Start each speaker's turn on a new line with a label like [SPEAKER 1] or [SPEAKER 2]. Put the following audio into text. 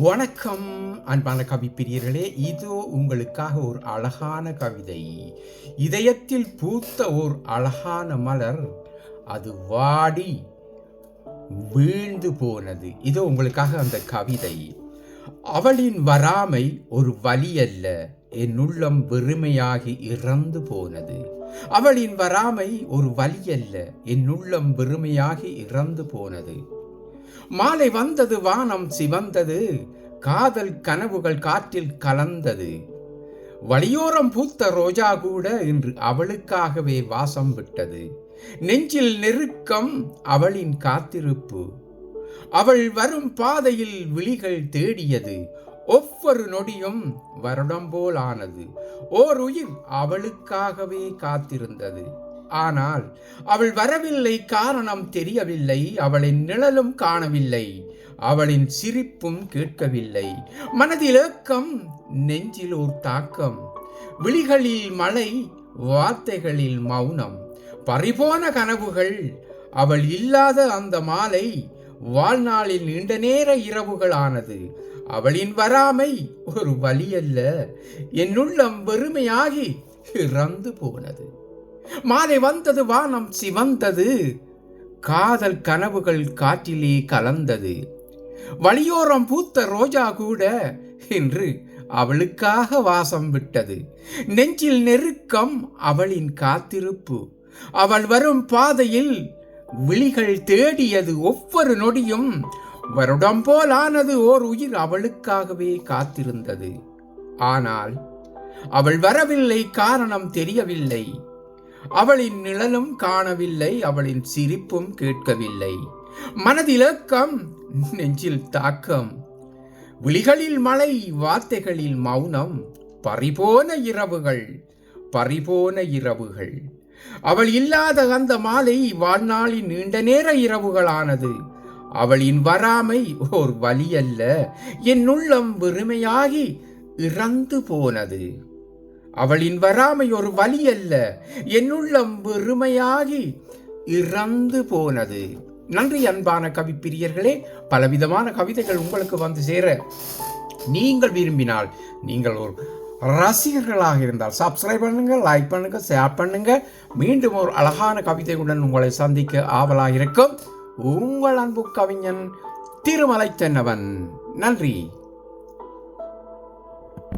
[SPEAKER 1] வணக்கம் அன்பான கவிப்பிரியர்களே இதோ உங்களுக்காக ஒரு அழகான கவிதை. இதயத்தில் பூத்த ஓர் அழகான மலர். அது வாடி வீழ்ந்து போனது. இதோ உங்களுக்காக அந்த கவிதை. அவளின் வராமை ஒரு வலி அல்ல. என் உள்ளம் வெறுமையாகி இறந்து போனது. அவளின் வராமை ஒரு வலி அல்ல. என் உள்ளம் வெறுமையாகி இறந்து போனது. மாலை வந்தது வானம் சிவந்தது காதல் கனவுகள் காற்றில் கலந்தது. வழியோரம் பூத்த ரோஜா கூட இன்று அவளுக்காகவே வாசம் விட்டது. நெஞ்சில் நெருக்கம் அவளின் காத்திருப்பு. அவள் வரும் பாதையில் விழிகள் தேடியது. ஒவ்வொரு நொடியும் வருடம் போல் ஆனது. ஓர் உயிர் அவளுக்காகவே காத்திருந்தது. ஆனால் அவள் வரவில்லை காரணம் தெரியவில்லை அவளின் நிழலும் காணவில்லை அவளின் சிரிப்பும் கேட்கவில்லை. மனதில் ஏக்கம் நெஞ்சில் ஓர் தாக்கம் விழிகளில் மழை வார்த்தைகளில் மௌனம் பறிபோன கனவுகள் அவள் இல்லாத அந்த மாலை வாழ்நாளில் நீண்ட நேர இரவுகள் ஆனது அவளின் வராமை ஒரு வழியல்ல என் உள்ளம் வெறுமையாகி இறந்து போனது. மாலை வந்தது வானம் சிவந்தது. காதல் கனவுகள் காற்றிலே கலந்தது. வழியோரம் பூத்த ரோஜா கூட என்று அவளுக்காக வாசம் விட்டது. நெஞ்சில் நெருக்கம் அவளின் காத்திருப்பு. அவள் வரும் பாதையில் விழிகள் தேடியது ஒவ்வொரு நொடியும். வருடம் போலானது ஓர் உயிர் அவளுக்காகவே காத்திருந்தது. ஆனால் அவள் வரவில்லை காரணம் தெரியவில்லை. அவளின் நிழலும் காணவில்லை அவளின் சிரிப்பும் கேட்கவில்லை. மனதிலக்கம் நெஞ்சில் தாக்கம். விழிகளில் மழை வார்த்தைகளில் மௌனம். பறிபோன இரவுகள் பறிபோன இரவுகள். அவள் இல்லாத அந்த மாலை வாழ்நாளின் நீண்ட நேர இரவுகளானது. அவளின் வராமை ஓர் வழி அல்ல என் உள்ளம் வெறுமையாகி இறந்து போனது. அவளின் வராமை ஒரு வழி அல்ல. என் உள்ளம் வெறுமையாகி இறந்து போனது. நன்றி அன்பான கவிப்பிரியர்களே பலவிதமான கவிதைகள் உங்களுக்கு வந்து சேர நீங்கள் விரும்பினால் நீங்கள் ஒரு ரசிகர்களாக இருந்தால் சப்ஸ்கிரைப் பண்ணுங்க லைக் பண்ணுங்க ஷேர் பண்ணுங்க. மீண்டும் ஒரு அழகான கவிதையுடன் உங்களை சந்திக்க ஆவலாக இருக்கும் உங்கள் அன்பு கவிஞன் திருமலை தென்னவன் நன்றி.